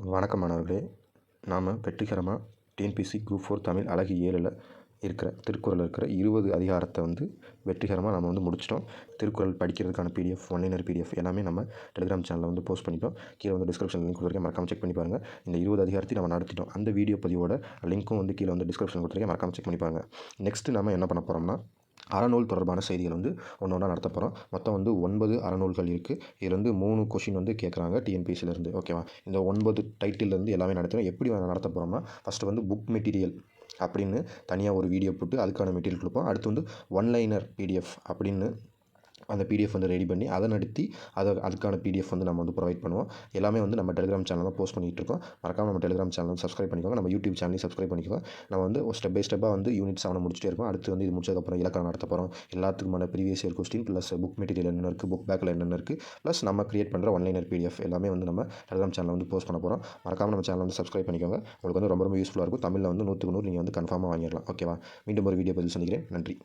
வணக்கம் மாணவர்களே. நாம் வெற்றிகரமாக டிஎன்பிசி குரூப் ஃபோர் தமிழ் அழகு ஏழில் இருக்கிற திருக்குறள் இருக்கிற இருபது அதிகாரத்தை வந்து வெற்றிகரமாக நம்ம வந்து முடிச்சிட்டோம். திருக்குறள் படிக்கிறதுக்கான பிடிஎஃப் ஒன்லைனர் பிடிஎஃப் எல்லாமே நம்ம டெலிகிராம் சேனலில் வந்து போஸ்ட் பண்ணிட்டோம். கீழே வந்து டிஸ்கிரிப்ஷன் லிங்க் கொடுத்துருக்கேன். மறக்காம செக் பண்ணி பாருங்கள் இந்த இருபது அதிகாரத்தையும் நம்ம நடத்திட்டோம். அந்த வீடியோ பதிவோட லிங்க்கும் வந்து கீழே வந்து டிஸ்கிரிப்ஷன் கொடுத்துருக்கேன். மறக்காம செக் பண்ணி பாருங்கள் நெக்ஸ்ட்டு நம்ம என்ன பண்ண போகிறோம்னா அறநூல் தொடர்பான செய்திகள் வந்து ஒன்று ஒன்றா நடத்த போகிறோம் மொத்தம் வந்து ஒன்பது அறநூல்கள் இருக்குது இதில் வந்து மூணு கொஷின் வந்து கேட்குறாங்க டிஎன்பிசிலேருந்து ஓகேவா இந்த ஒன்பது டைட்டிலேருந்து எல்லாமே நடத்துகிறோம் எப்படி நடத்த போகிறோம்னா ஃபஸ்ட்டு வந்து புக் மெட்டீரியல் அப்படின்னு தனியாக ஒரு வீடியோ போட்டு அதுக்கான மெட்டீரியல் கொடுப்போம். அடுத்து வந்து ஒன்லைனர் பிடிஎஃப் அப்படின்னு அந்த பிடிஎஃப் வந்து ரெடி பண்ணி அதை நடத்தி அதை அதுக்கான பிடிஎஃப் வந்து நம்ம வந்து ப்ரொவைட் பண்ணுவோம். எல்லாமே வந்து நம்ம டெலிகிராம் சேனலில் தான் போஸ்ட் பண்ணிகிட்டு இருக்கோம். மறக்காம நம்ம டெலிகிராம் சேனல் சப்ஸ்கிரைப் பண்ணிக்கோங்க. நம்ம யூடியூப் சேனலையும் சப்ஸ்கிரைப் பண்ணிக்கோங்க. நம்ம வந்து ஸ்டெப் பை ஸ்டெப்பாக வந்து யூனிட் செவனை முடிச்சுட்டே இருக்கோம். அடுத்து வந்து இது முடிச்சதுக்கப்புறம் இலக்கணம் நடத்த போகிறோம் எல்லாத்துக்குமான previous year question plus book material என்னென்ன இருக்குது புக் பேக்கில் என்னென்ன இருக்குது ப்ளஸ் நம்ம கிரியேட் பண்ணுற ஒன்லைனர் பிடிஎஃப் எல்லாமே வந்து நம்ம டெலிகிராம் சேனலில் வந்து போஸ்ட் பண்ண போகிறோம் மறக்காம நம்ம சேனல் வந்து சப்ஸ்கிரைப் பண்ணிக்கோங்க. உங்களுக்கு வந்து ரொம்ப ரொம்ப யூஸ்ஃபுல்லாக இருக்கும். தமிழில் வந்து நூற்றுக்கு நூறு நீங்கள் வந்து கன்ஃபார்மாக வாங்கிடலாம். ஓகேவா மீண்டும் ஒரு வீடியோ பதில் சந்திக்கிறேன். நன்றி.